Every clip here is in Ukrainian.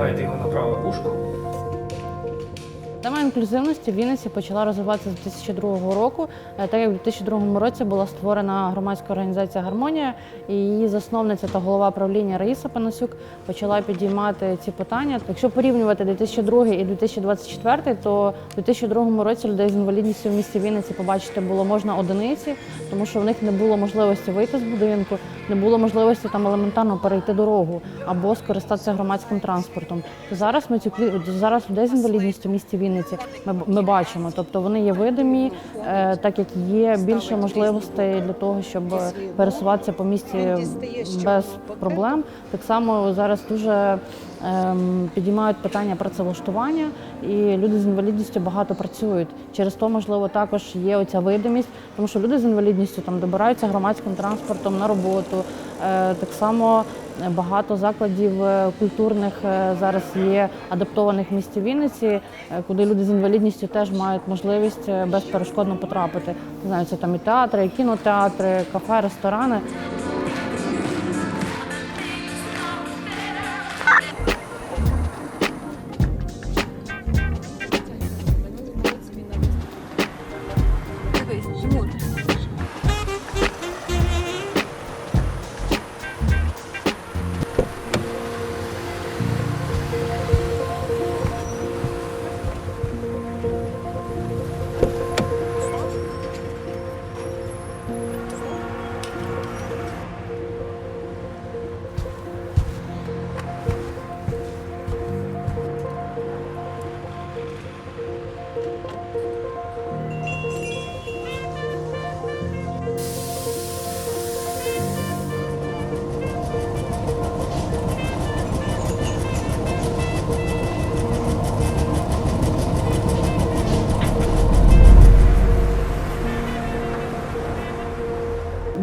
що вдягаєте його на праву вушко. Тема інклюзивності в Вінниці почала розвиватися з 2002 року, е, так як в 2002 році була створена громадська організація Гармонія, і її засновниця та голова правління Раїса Панасюк почала підіймати ці питання. Якщо порівнювати 2002 і 2024, то в 2002 році людей з інвалідністю в місті Вінниці побачити було можна одиниці, тому що в них не було можливості вийти з будинку, не було можливості там елементарно перейти дорогу або скористатися громадським транспортом. Зараз ми цю зараз людей з інвалідністю в місті Вінниці ми, ми бачимо. Тобто вони є видимі, е, так як є більше можливостей для того, щоб пересуватися по місті без проблем. Так само зараз дуже ем, підіймають питання працевлаштування, і люди з інвалідністю багато працюють. Через то, можливо, також є оця видимість, тому що люди з інвалідністю там добираються громадським транспортом на роботу. Е, так само багато закладів е, культурних е, зараз є адаптованих в місті Вінниці, е, куди люди з інвалідністю теж мають можливість безперешкодно потрапити. Не знаю, це там і театри, і кінотеатри, кафе, ресторани.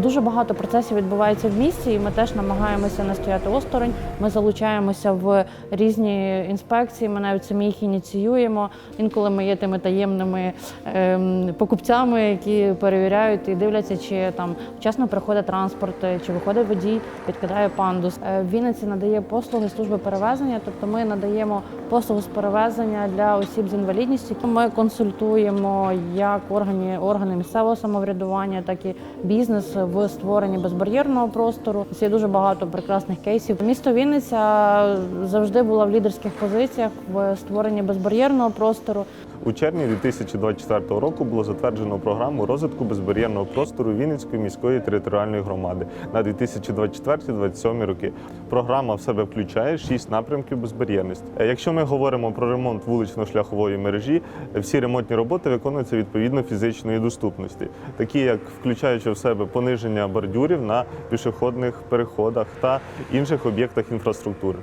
Дуже багато процесів відбувається в місті, і ми теж намагаємося не стояти осторонь. Ми залучаємося в різні інспекції. Ми навіть самі їх ініціюємо. Інколи ми є тими таємними ем, покупцями, які перевіряють і дивляться, чи там вчасно приходить транспорт, чи виходить водій, підкидає пандус. Е, В Вінниці надає послуги служби перевезення, тобто ми надаємо послугу з перевезення для осіб з інвалідністю. Ми консультуємо як органи, органи місцевого самоврядування, так і бізнес в створенні безбар'єрного простору. Є дуже багато прекрасних кейсів. Місто Вінниця завжди була в лідерських позиціях в створенні безбар'єрного простору. У червні 2024 року було затверджено програму розвитку безбар'єрного простору Вінницької міської територіальної громади на 2024-2027 роки. Програма в себе включає шість напрямків безбар'єрності. Е, Якщо ми говоримо про ремонт вулично-шляхової мережі, е, всі ремонтні роботи виконуються відповідно фізичної доступності, такі як включаючи в себе пониження бордюрів на пішохідних переходах та інших об'єктах інфраструктури.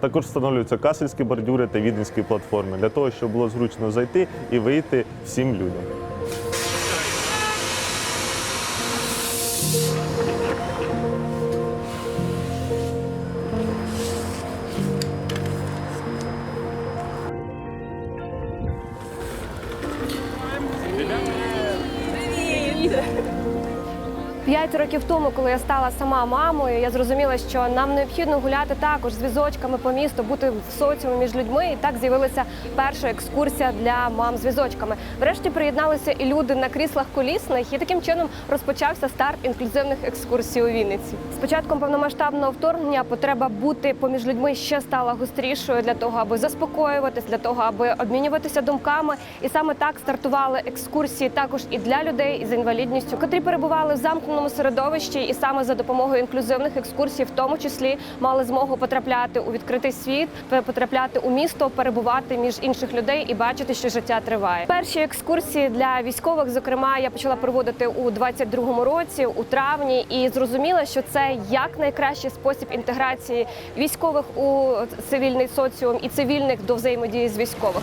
Також встановлюються касельські бордюри та віденські платформи для того, щоб було зручно зайти і вийти всім людям. П'ять років тому, коли я стала сама мамою, я зрозуміла, що нам необхідно гуляти також з візочками по місту, бути в соціумі між людьми. І так з'явилася перша екскурсія для мам з візочками. Врешті приєдналися і люди на кріслах колісних, і таким чином розпочався старт інклюзивних екскурсій у Вінниці. З початком повномасштабного вторгнення потреба бути поміж людьми ще стала гострішою для того, аби заспокоюватись, для того, аби обмінюватися думками. І саме так стартували екскурсії також і для людей з інвалідністю, котрі перебували в замкненому середовищі, і саме за допомогою інклюзивних екскурсій, в тому числі мали змогу потрапляти у відкритий світ, потрапляти у місто, перебувати між інших людей і бачити, що життя триває. Перші екскурсії для військових, зокрема, я почала проводити у 22-му році, у травні, і зрозуміла, що це як найкращий спосіб інтеграції військових у цивільний соціум і цивільних до взаємодії з військових.